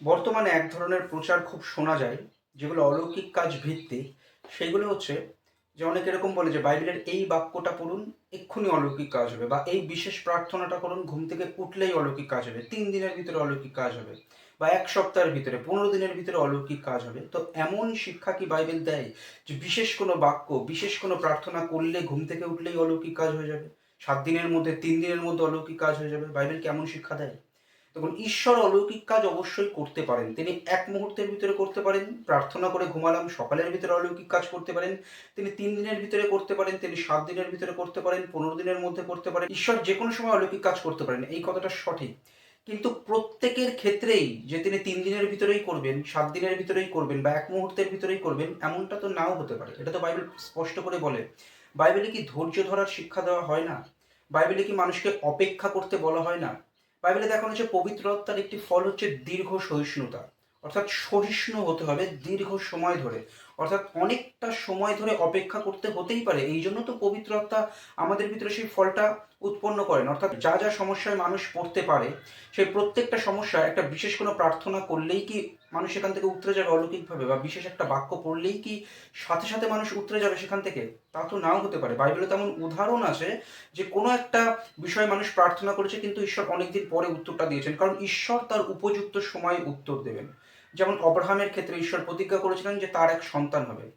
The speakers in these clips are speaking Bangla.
বর্তমানে এক ধরনের প্রচার খুব শোনা যায়, যেগুলো অলৌকিক কাজ ভিত্তিক। সেগুলো হচ্ছে যে অনেক এরকম বলে যে বাইবেলের এই বাক্যটা পড়ুন, এক্ষুনি অলৌকিক কাজ হবে, বা এই বিশেষ প্রার্থনাটা করুন, ঘুম থেকে উঠলেই অলৌকিক কাজ হবে, তিন দিনের ভিতরে অলৌকিক কাজ হবে, বা এক সপ্তাহের ভিতরে, পনেরো দিনের ভিতরে অলৌকিক কাজ হবে। তো এমন শিক্ষা কি বাইবেল দেয় যে বিশেষ কোনো বাক্য, বিশেষ কোনো প্রার্থনা করলে ঘুম থেকে উঠলেই অলৌকিক কাজ হয়ে যাবে? সাত দিনের মধ্যে, তিন দিনের মধ্যে অলৌকিক কাজ হয়ে যাবে? বাইবেল কেমন শিক্ষা দেয়? দেখুন ঈশ্বর অলৌকিক কাজ অবশ্যই করতে পারেন। তিনি এক মুহূর্তের ভিতরে করতে পারেন, প্রার্থনা করে ঘুমালাম, সকালের ভিতরে অলৌকিক কাজ করতে পারেন, তিনি তিন দিনের ভিতরে করতে পারেন, তিনি সাত দিনের ভিতরে করতে পারেন, পনেরো দিনের মধ্যে করতে পারেন। ঈশ্বর যে কোনো সময় অলৌকিক কাজ করতে পারেন, এই কথাটা সঠিক। কিন্তু প্রত্যেকের ক্ষেত্রেই যে তিনি তিন দিনের ভিতরেই করবেন, সাত দিনের ভিতরেই করবেন বা এক মুহূর্তের ভিতরেই করবেন, এমনটা তো নাও হতে পারে। এটা তো বাইবেল স্পষ্ট করে বলে। বাইবেলে কি ধৈর্য ধরার শিক্ষা দেওয়া হয় না? বাইবেলে কি মানুষকে অপেক্ষা করতে বলা হয় না? বাইবেলে দেখানো হচ্ছে পবিত্রতার একটি ফল হচ্ছে দীর্ঘ সহিষ্ণুতা। অর্থাৎ সহিষ্ণু হতে হবে দীর্ঘ সময় ধরে। অর্থাৎ অনেকটা সময় ধরে অপেক্ষা করতে হতেই পারে। এই জন্য তো পবিত্র আত্মা আমাদের ভিতরে সেই ফলটা উৎপন্ন করেন। অর্থাৎ যা যা সমস্যায় মানুষ পড়তে পারে, সেই প্রত্যেকটা সমস্যা একটা বিশেষ কোনো প্রার্থনা করলেই কি মানুষ সেখান থেকে উতরে যাবে অলৌকিকভাবে বা বিশেষ একটা বাক্য পড়লেই কি সাথে সাথে মানুষ উতরে যাবে সেখান থেকে? তা তো নাও হতে পারে। বাইবেলে তেমন উদাহরণ আছে যে কোনো একটা বিষয়ে মানুষ প্রার্থনা করেছে কিন্তু ঈশ্বর অনেকদিন পরে উত্তরটা দিয়েছেন। কারণ ঈশ্বর তার উপযুক্ত সময়ে উত্তর দেবেন। যেমন অব্রাহামের ক্ষেত্রে ঈশ্বর প্রতিজ্ঞা করেছিলেন যে তার এক সন্তান হবে।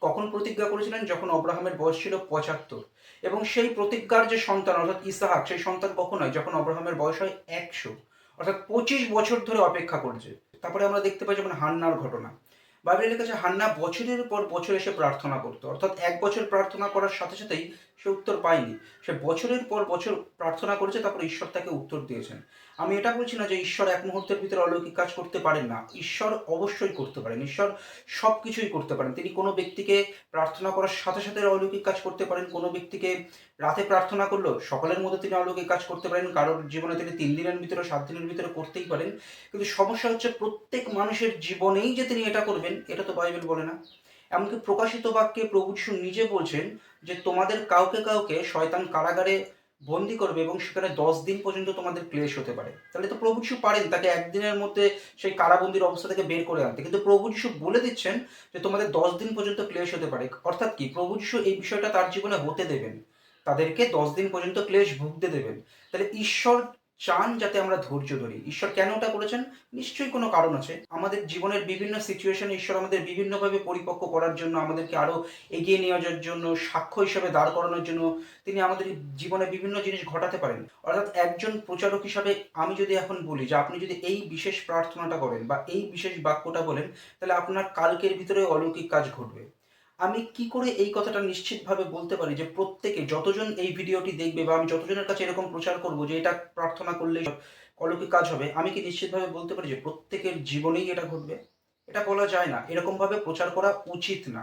কখন প্রতিজ্ঞা করেছিলেন? যখন অব্রাহামের বয়স ছিল পঁচাত্তর। এবং সেই প্রতিজ্ঞার যে সন্তান, অর্থাৎ ইসাহাক, সেই সন্তান কখন হয়? যখন অব্রাহামের বয়স হয় একশো। অর্থাৎ পঁচিশ বছর ধরে অপেক্ষা করছে। তারপরে আমরা দেখতে পাই যেমন হান্নার ঘটনা। বাইবেলের কাছে হান্না বছরের পর বছর এসে প্রার্থনা করতো। অর্থাৎ এক বছর প্রার্থনা করার সাথে সাথেই সে উত্তর পায়নি। সে বছরের পর বছর প্রার্থনা করেছে, তারপর ঈশ্বর তাকে উত্তর দিয়েছেন। আমি এটা বলছি না যে ঈশ্বর এক মুহূর্তের ভিতরে অলৌকিক কাজ করতে পারেন না। ঈশ্বর অবশ্যই করতে পারেন। ঈশ্বর সব কিছুই করতে পারেন। তিনি কোনো ব্যক্তিকে প্রার্থনা করার সাথে সাথে অলৌকিক কাজ করতে পারেন। কোনো ব্যক্তিকে রাতে প্রার্থনা করল সকালের মধ্যে তিনি অলৌকিক কাজ করতে পারেন। কারোর জীবনে তিনি তিন দিনের ভিতরে, সাত দিনের ভিতরে করতেই পারেন। কিন্তু সমস্যা হচ্ছে প্রত্যেক মানুষের জীবনেই যে তিনি এটা করবেন, এটা তো বাইবেল বলে না। এমনকি প্রকাশিত বাক্যে প্রভু যিশু নিজে বলছেন যে তোমাদের কাউকে কাউকে শয়তান কারাগারে বন্দি করবে এবং সেখানে দশ দিন পর্যন্ত তোমাদের ক্লেশ হতে পারে। তাহলে তো প্রভু যিশু পারেন, তাকে একদিনের মধ্যে সেই কারাবন্দির অবস্থা থেকে বের করে আনতে। কিন্তু প্রভু যিশু বলে দিচ্ছেন যে তোমাদের দশ দিন পর্যন্ত ক্লেশ হতে পারে। অর্থাৎ কি? প্রভু যিশু এই বিষয়টা তার জীবনে হতে দেবেন। তাদেরকে দশ দিন পর্যন্ত ক্লেশ ভুগতে দেবেন। তাহলে ঈশ্বর চান যাতে আমরা ধৈর্য ধরি। ঈশ্বর কেন ওটা করেছেন নিশ্চয়ই কোনো কারণ আছে। আমাদের জীবনের বিভিন্ন সিচুয়েশনে ঈশ্বর আমাদের বিভিন্নভাবে পরিপক্ক করার জন্য, আমাদেরকে আরও এগিয়ে নিয়ে যাওয়ার জন্য, সাক্ষ্য হিসাবে দাঁড় করানোর জন্য তিনি আমাদের জীবনে বিভিন্ন জিনিস ঘটাতে পারেন। অর্থাৎ একজন প্রচারক হিসাবে আমি যদি এখন বলি যে আপনি যদি এই বিশেষ প্রার্থনাটা করেন বা এই বিশেষ বাক্যটা বলেন, তাহলে আপনার কালকের ভিতরে অলৌকিক কাজ ঘটবে। আমি কি করে এই কথাটা নিশ্চিতভাবে বলতে পারি যে প্রত্যেকে যতজন এই ভিডিওটি দেখবে বা আমি যতজনের কাছে এরকম প্রচার করব যে এটা প্রার্থনা করলে অলৌকিক কাজ হবে, আমি কি নিশ্চিতভাবে বলতে পারি যে প্রত্যেকের জীবনেই এটা ঘটবে? এটা বলা যায় না। এরকমভাবে প্রচার করা উচিত না।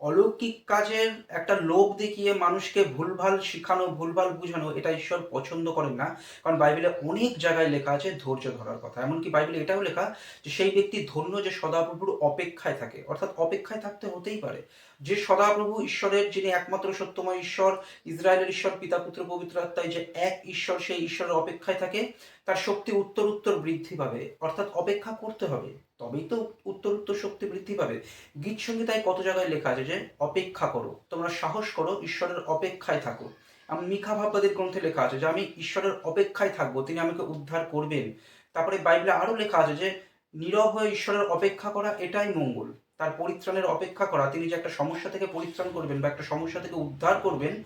অলৌকিক কাজের একটা লোভ দেখিয়ে মানুষকে ভুলভাল শিখানো, ভুলভাল বুঝানো, এটা ঈশ্বর পছন্দ করেন না। কারণ বাইবেলে অনেক জায়গায় লেখা আছে ধৈর্য ধরার কথা। এমনকি বাইবেলে এটাও লেখা যে সেই ব্যক্তি ধন্য যে সদাপ্রভুর অপেক্ষায় থাকে। অর্থাৎ অপেক্ষায় থাকতে হতেই পারে। যে সদাপ্রভু ঈশ্বরের, যিনি একমাত্র সত্যময় ঈশ্বর, ইসরায়েলের ঈশ্বর, পিতা, পুত্র, পবিত্র আত্মায় যে এক ঈশ্বর, সেই ঈশ্বরের অপেক্ষায় থাকে তার শক্তি উত্তর উত্তর বৃদ্ধি পাবে, অর্থাৎ অপেক্ষা করতে হবে, তবেই তো উত্তর উত্তর শক্তি বৃদ্ধি পাবে। গীত সঙ্গীতায় কত জায়গায় লেখা আছে যে, অপেক্ষা করো, তোমরা সাহস করো, ঈশ্বরের অপেক্ষায় থাকো। আমি মিখা ভাববাদের গ্রন্থে লেখা আছে যে, আমি ঈশ্বরের অপেক্ষায় থাকব, তিনি আমাকে উদ্ধার করবেন। তারপরে বাইবেলে আরও লেখা আছে যে, নীরব হয়ে ঈশ্বরের অপেক্ষা করা, এটাই মঙ্গল। তার পরিত্রাণের অপেক্ষা করা, তিনি যে একটা সমস্যা থেকে পরিত্রাণ করবেন বা একটা সমস্যা থেকে উদ্ধার করবেন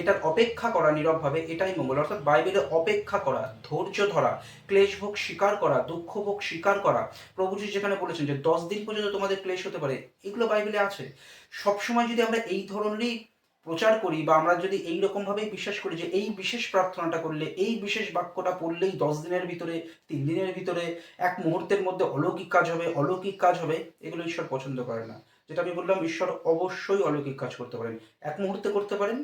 এটার অপেক্ষা করা নীরবভাবে, এটাই মঙ্গল। অর্থাৎ বাইবেলে অপেক্ষা করা, ধৈর্য ধরা, ক্লেশ ভোগ স্বীকার করা, দুঃখ ভোগ স্বীকার করা। প্রভুজি যেখানে বলেছেন যে, দশ দিন পর্যন্ত তোমাদের ক্লেশ হতে পারে, এগুলো বাইবেলে আছে। সবসময় যদি আমরা এই ধরনেরই প্রচার করি বা আমরা যদি এই রকমভাবেই বিশ্বাস করি যে, এই বিশেষ প্রার্থনাটা করলে, এই বিশেষ বাক্যটা পড়লেই দশ দিনের ভিতরে, তিন দিনের ভিতরে, এক মুহূর্তের মধ্যে অলৌকিক কাজ হবে, অলৌকিক কাজ হবে, এগুলো ঈশ্বর পছন্দ করে না। যেটা আমি বললাম, ঈশ্বর অবশ্যই অলৌকিক কাজ করতে পারেন। এক মুহূর্তে করতে পারেন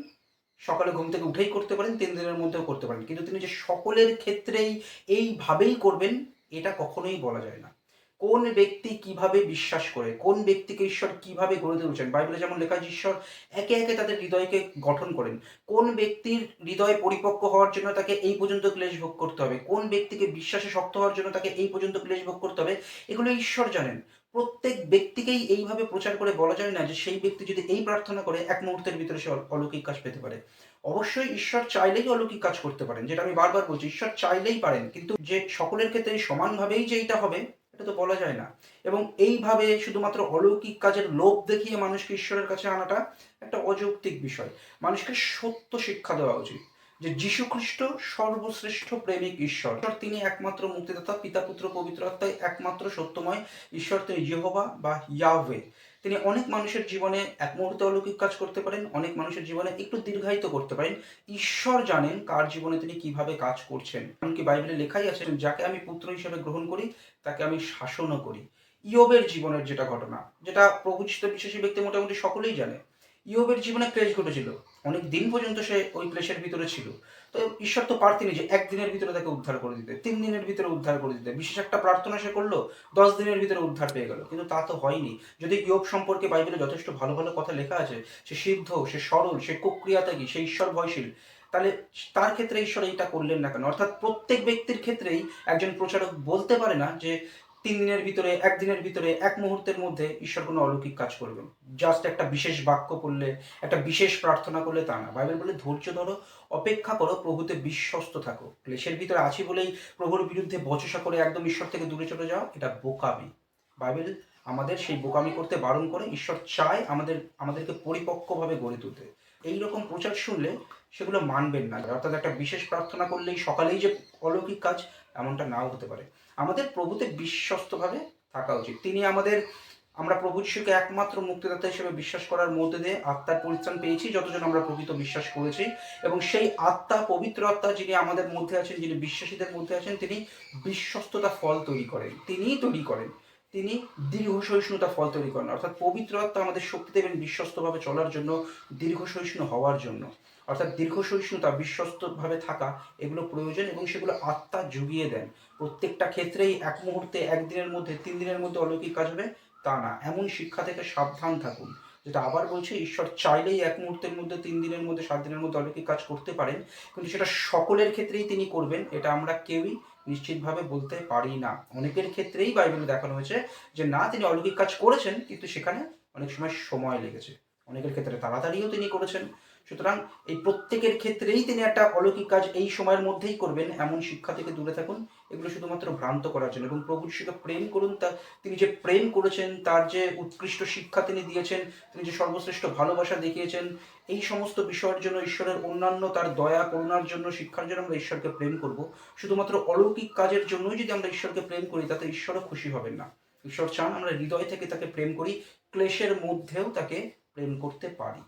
সকালে ঘুম থেকে উঠেই করতে পারেন, তিন দিনের মধ্যেও করতে পারেন। কিন্তু তিনি যে সকলের ক্ষেত্রেই এইভাবেই করবেন, এটা কখনোই বলা যায় না। কোন ব্যক্তি কীভাবে বিশ্বাস করে, কোন ব্যক্তিকে ঈশ্বর কীভাবে গড়ে তুলছেন? বাইবেলে যেমন লেখা ঈশ্বর একে একে তাদের হৃদয়কে গঠন করেন। কোন ব্যক্তির হৃদয় পরিপক্ক হওয়ার জন্য তাকে এই পর্যন্ত ক্লেশ ভোগ করতে হবে? কোন ব্যক্তিকে বিশ্বাসে শক্ত হওয়ার জন্য তাকে এই পর্যন্ত ক্লেশ ভোগ করতে হবে? এগুলো ঈশ্বর জানেন। প্রত্যেক ব্যক্তিকেই এইভাবে প্রচার করে বলা যায় না যে সেই ব্যক্তি যদি এই প্রার্থনা করে, এক মুহূর্তের ভিতরে সে অলৌকিক কাজ পেতে পারে। অবশ্যই ঈশ্বর চাইলেই অলৌকিক কাজ করতে পারেন, যেটা আমি বারবার বলছি, ঈশ্বর চাইলেই পারেন, কিন্তু যে সকলের ক্ষেত্রে সমানভাবেই যে এইটা হবে, এটা তো বলা যায় না। এবং এইভাবে শুধুমাত্র অলৌকিক কাজের লোভ দেখিয়ে মানুষকে ঈশ্বরের কাছে আনাটা একটা অযৌক্তিক বিষয়। মানুষকে সত্য শিক্ষা দেওয়া উচিত। যে যীশু খ্রিস্ট সর্বশ্রেষ্ঠ প্রেমিক ঈশ্বর। তিনি একমাত্র মুক্তিদাতা পিতা পুত্র পবিত্র আত্মায় একমাত্র সত্যময় ঈশ্বর, তিনি জেহোবা বা ইয়াভে তিনি অনেক মানুষের জীবনে এক মুহূর্তে অলৌকিক কাজ করতে পারেন, অনেক মানুষের জীবনে একটু দীর্ঘায়িত করতে পারেন। ঈশ্বর জানেন কার জীবনে তিনি কীভাবে কাজ করছেন। এমনকি বাইবেলে লেখাই আছে, যাকে আমি পুত্র হিসেবে গ্রহণ করি, তাকে আমি শাসনও করি। ইয়োবের জীবনের যেটা ঘটনা, যেটা প্রভু বিশ্বাসী ব্যক্তি মোটামুটি সকলেই জানে ইয়োবের জীবনে ক্লেশ ঘটেছিল। অনেক দিন পর্যন্ত সে ওই ক্লেশের ভিতরে ছিল। তো ঈশ্বর তো পারতেনি যে একদিনের ভিতরে তাকে উদ্ধার করে দিতে। তিন দিনের ভিতরে উদ্ধার করে দিতে। বিশেষ একটা প্রার্থনা সে করল, দশ দিনের ভিতরে উদ্ধার পেয়ে গেল। কিন্তু তা তো হয়নি। যদি ইয়োব সম্পর্কে বাইবেলে যথেষ্ট ভালো ভালো কথা লেখা আছে, সে সিদ্ধ, সে সরল, সে কুক্রিয়াত্যাগী সে ঈশ্বর ভয়শীল, তাহলে তার ক্ষেত্রে ঈশ্বর এইটা করলেন না কেন? অর্থাৎ প্রত্যেক ব্যক্তির ক্ষেত্রেই একজন প্রচারক বলতে পারে না যে তিন দিনের ভিতরে একদিনের ভিতরে, এক মুহূর্তের মধ্যে ঈশ্বর কোনো অলৌকিক কাজ করবেন। জাস্ট একটা বিশেষ বাক্য করলে একটা বিশেষ প্রার্থনা করলে তা না। বাইবেল বলে, ধৈর্য ধরো, অপেক্ষা করো, প্রভুতে বিশ্বস্ত থাকো। ক্লেশের ভিতরে আছি বলেই প্রভুর বিরুদ্ধে বচসা করে একদম ঈশ্বর থেকে দূরে চলে যাও, এটা বোকামি। বাইবেল আমাদের সেই বোকামি করতে বারণ করে, ঈশ্বর চায় আমাদের, আমাদেরকে পরিপক্কভাবে গড়ে তুলতে। এই রকম প্রচার শুনলে সেগুলো মানবেন না। অর্থাৎ একটা বিশেষ প্রার্থনা করলেই সকালেই যে অলৌকিক কাজ, এমনটা নাও হতে পারে। আমাদের প্রভুতে বিশ্বস্তভাবে থাকা উচিত। তিনি আমাদের, আমরা প্রভু যিশুকে একমাত্র মুক্তিদাতা হিসেবে বিশ্বাস করার মধ্যে দিয়ে আত্মার পরিত্রাণ পেয়েছি, যতজন আমরা প্রকৃত বিশ্বাস করেছি। এবং সেই আত্মা, পবিত্র আত্মা যিনি আমাদের মধ্যে আছেন, যিনি বিশ্বাসীদের মধ্যে আছেন, তিনি বিশ্বস্ততা ফল তৈরি করেন। তিনিই তৈরি করেন। তিনি দীর্ঘ সহিষ্ণুতা ফল তৈরি করেন। অর্থাৎ পবিত্র আত্মা আমাদের শক্তি দেবেন বিশ্বস্তভাবে চলার জন্য, দীর্ঘ সহিষ্ণু হওয়ার জন্য। অর্থাৎ দীর্ঘ সহিষ্ণুতা, বিশ্বস্তভাবে থাকা, এগুলো প্রয়োজন এবং সেগুলো আত্মা জুগিয়ে দেন। প্রত্যেকটা ক্ষেত্রেই এক মুহূর্তে, একদিনের মধ্যে, তিন দিনের মধ্যে অলৌকিক কাজ হবে তা না। এমন শিক্ষা থেকে সাবধান থাকুন। যেটা আবার বলছে, ঈশ্বর চাইলেই এক মুহূর্তের মধ্যে, তিন দিনের মধ্যে, সাত দিনের মধ্যে অলৌকিক কাজ করতে পারেন। কিন্তু সেটা সকলের ক্ষেত্রেই তিনি করবেন, এটা আমরা কেউই নিশ্চিতভাবে বলতে পারি না। অনেকের ক্ষেত্রেই বাইবেলে দেখানো হয়েছে যে, না, তিনি অলৌকিক কাজ করেছেন, কিন্তু সেখানে অনেক সময় সময় লেগেছে। অনেকের ক্ষেত্রে তাড়াতাড়িও তিনি করেছেন। সুতরাং এই প্রত্যেকের ক্ষেত্রেই তিনি একটা অলৌকিক কাজ এই সময়ের মধ্যেই করবেন এমন শিক্ষা থেকে দূরে থাকুন। এগুলো শুধুমাত্র ভ্রান্ত করার জন্য। এবং প্রভু যিশুকে প্রেম করুন, তা তিনি যে প্রেম করেছেন, তার যে উৎকৃষ্ট শিক্ষা তিনি দিয়েছেন, তিনি যে সর্বশ্রেষ্ঠ ভালোবাসা দেখিয়েছেন, এই সমস্ত বিষয়ের জন্য ঈশ্বরের অন্যান্য তার দয়া, করুণার জন্য, শিক্ষার জন্য আমরা ঈশ্বরকে প্রেম করব। শুধুমাত্র অলৌকিক কাজের জন্যই যদি আমরা ঈশ্বরকে প্রেম করি, তাতে ঈশ্বরও খুশি হবেন না। ঈশ্বর চান আমরা হৃদয় থেকে তাকে প্রেম করি, ক্লেশের মধ্যেও তাকে প্রেম করতে পারি।